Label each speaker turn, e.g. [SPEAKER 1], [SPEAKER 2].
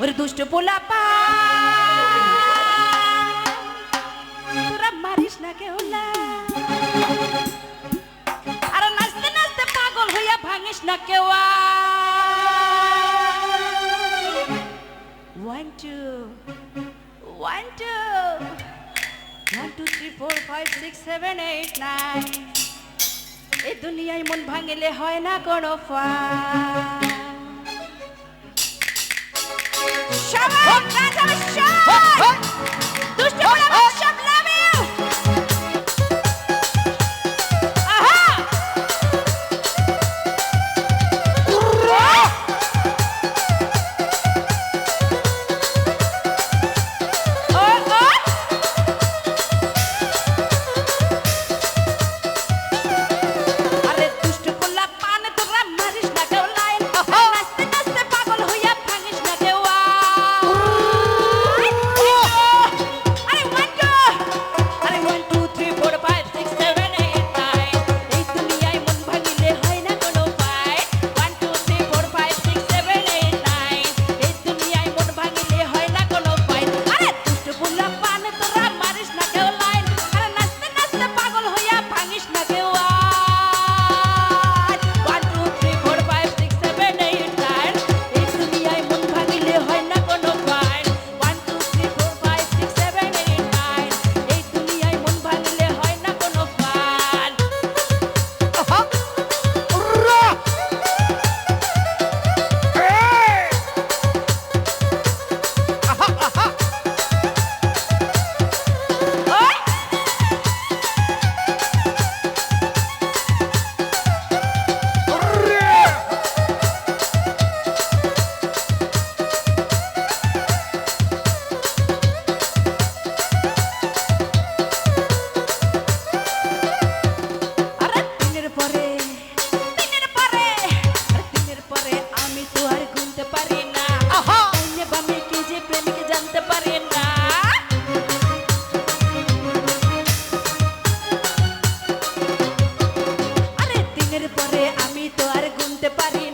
[SPEAKER 1] ஒரு துஷ்டு পোলা পা তোরা মারিস না কেউলা আর নাচতে নাচতে পাগল হইয়া ভাঙিস না one two three four five six seven eight nine এ দুনিয়ায় মন ভাঙিলে হয় না কোনো ফা সবাই হ্যাঁ, হ্যাঁ। রাজা হ্যাঁ, বলতে পারি